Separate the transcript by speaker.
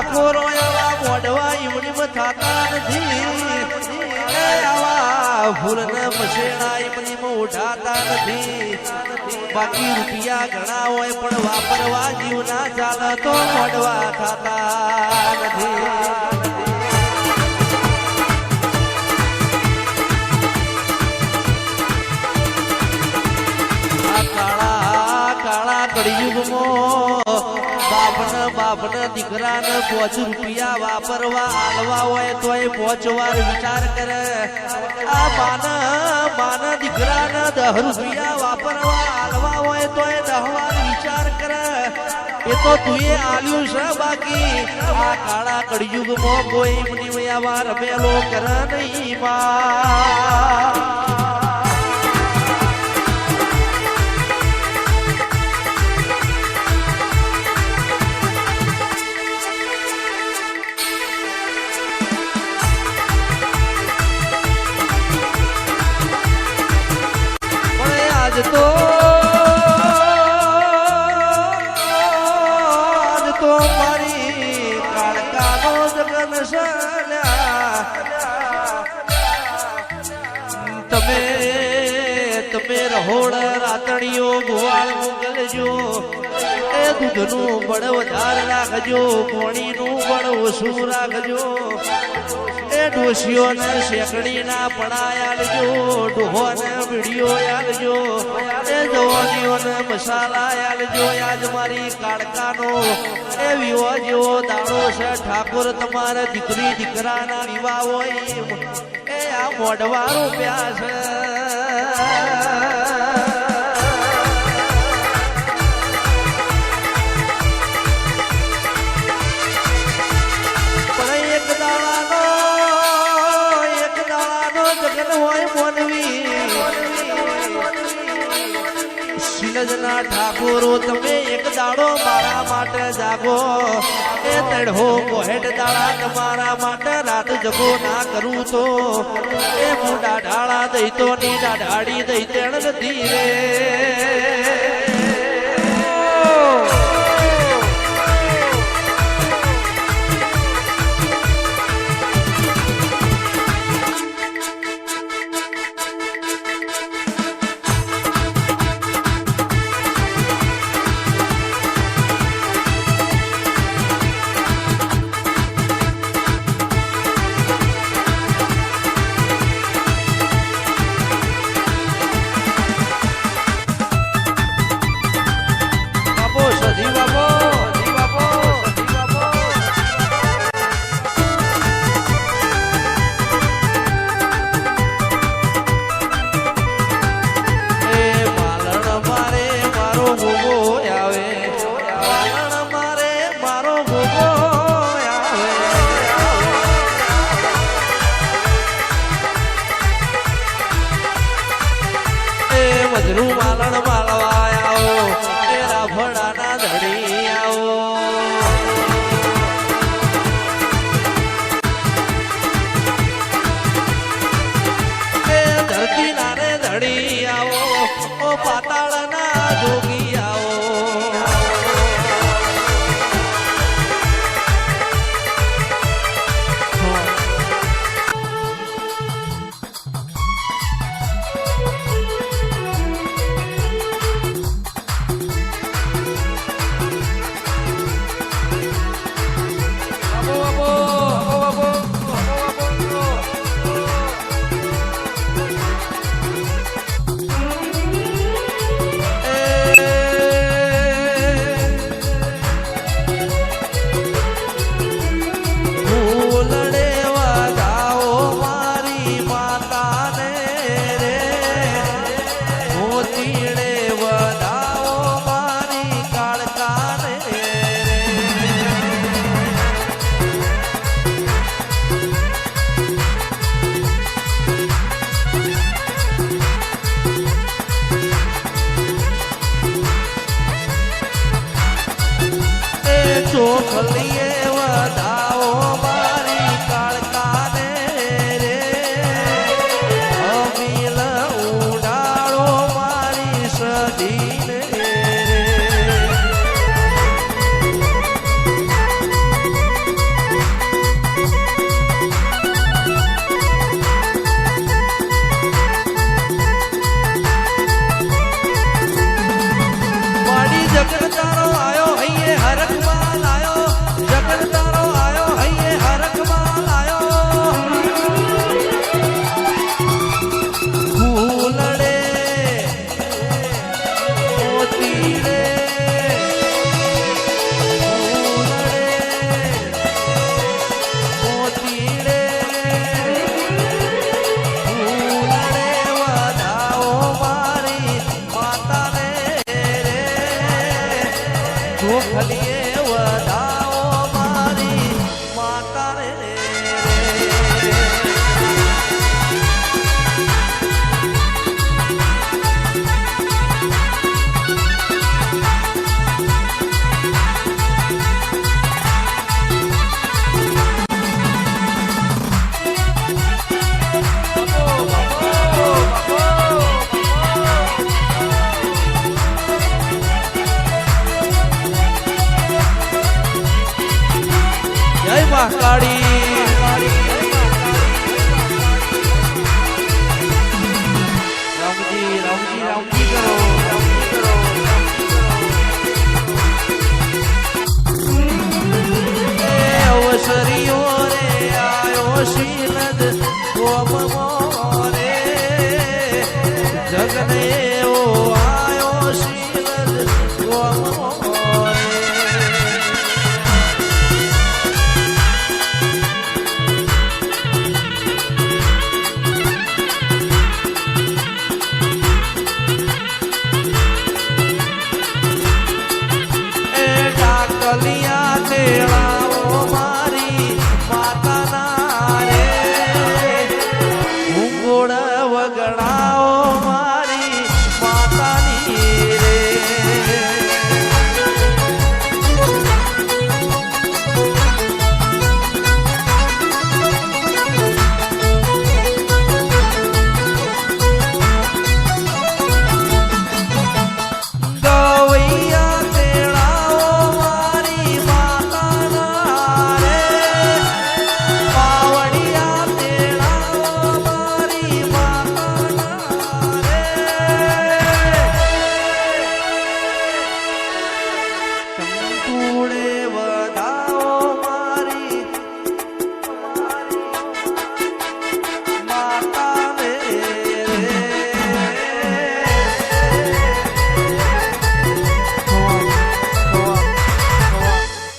Speaker 1: ઠાકોરો એવા મોઢવા ઈમડીમ થતા નથી. આવા ફૂલને ઉઠાતા નથી. બાકી રૂપિયા ઘણા હોય પણ વાપરવા જીવ ના ચાલે તો મોઢવા થતા નથી. આ કાળા બાપ ને દીકરા ને પોચ રૂપિયા વાપરવા આલવા હોય તોય પોચ વાર વિચાર કરે. આ માન માન દીકરા ને દહ રૂપિયા વાપરવા આલવા હોય તોય દહ વાર વિચાર કરે. એ તો તુંએ આલ્યું છે બાકી. આ કાળા કળિયુગમાં કોઈ એમની વાર પેલો કરે નહીં માં તમે રાતડીઓ ગોવાળ મોકલજો એ દૂધનું બળ વધાર રાખજો, પોણીનું બળ ઓછું રાખજો. એ ડોશીઓને શેકડીના પડાય આલજો ડોહોને બીડીઓ આલજો એ જવાનીઓને મસાલા આલજો આજ મારી કાળકાનો. એ વિવો જેવો દાડો છે, ઠાકોર તમારા દીકરી દીકરાના વિવાહ હોય એ આ મોઢવા રૂપિયા છે. શિલજના ઠાકોરો, તમે એક દાડો મારા માટે જાગો. એ તડહો કોહેટ દાડા તમારા માટે રાત જગો ના કરું તો. એ મુંડા ઢાળા દઈ તો ની ડાઢાડી દઈ તેણ નથી રે. મારો ભોગો આવે. ચોખલીએ 给我打 કાળી માટે આવો મારી માતા